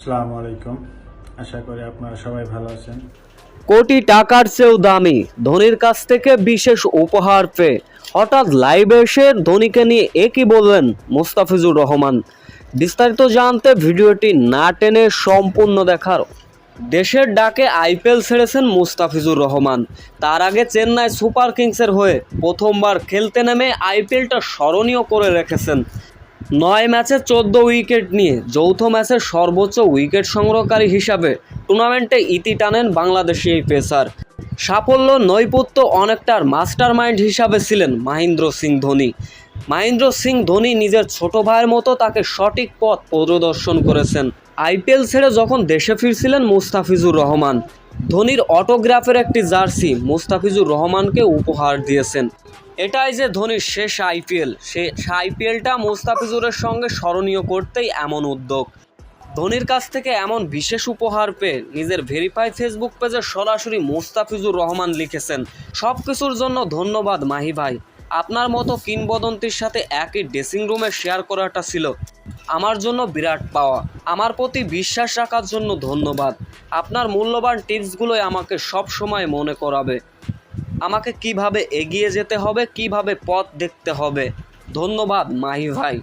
আসসালামু আলাইকুম। আশা করি আপনারা সবাই ভালো আছেন। কোটি টাকার চেয়েও দামি ধোনির কাছ থেকে বিশেষ উপহার পেয়ে হঠাৎ লাইভে এসে ধোনিকে নিয়ে একই বললেন মুস্তাফিজুর রহমান। বিস্তারিত জানতে ভিডিওটি না টেনে সম্পূর্ণ দেখার। দেশের ডাকে আইপিএল ছেড়েছেন মুস্তাফিজুর রহমান। তার আগে চেন্নাই সুপার কিংসের হয়ে প্রথমবার খেলতে নেমে আইপিএলটা স্মরণীয় করে রেখেছেন। নয় ম্যাচে চোদ্দ উইকেট নিয়ে যৌথ ম্যাচের সর্বোচ্চ উইকেট সংগ্রহকারী হিসাবে টুর্নামেন্টে ইতি টানেন বাংলাদেশি এই পেসার। সাফল্য নৈপুত্য অনেকটার মাস্টার মাইন্ড হিসাবে ছিলেন মহেন্দ্র সিং ধোনি। মহেন্দ্র সিং ধোনি নিজের ছোট ভাইয়ের মতো তাকে সঠিক পথ প্রদর্শন করেছেন। আইপিএল ছেড়ে যখন দেশে ফিরছিলেন মুস্তাফিজুর রহমান। ধোনির অটোগ্রাফের একটি জার্সি মুস্তাফিজুর রহমানকে উপহার দিয়েছেন। এটাই যে ধোনির শেষ আইপিএল, সে আইপিএলটা মোস্তাফিজুরের সঙ্গে স্মরণীয় করতেই এমন উদ্যোগ। ধোনির কাছ থেকে এমন বিশেষ উপহার পেয়ে নিজের ভেরিফাই ফেসবুক পেজে সরাসরি মোস্তাফিজুর রহমান লিখেছেন সব কিছুর জন্য ধন্যবাদ মাহি ভাই। আপনার মতো কিংবদন্তির সাথে একই ড্রেসিং রুমে শেয়ার করাটা ছিল আমার জন্য বিরাট পাওয়া। আমার প্রতি বিশ্বাস রাখার জন্য ধন্যবাদ। আপনার মূল্যবান টিপসগুলোই আমাকে সব সময় মনে করাবে। আমাকে কীভাবে এগিয়ে যেতে হবে কীভাবে পথ দেখতে হবে। ধন্যবাদ মাহি ভাই।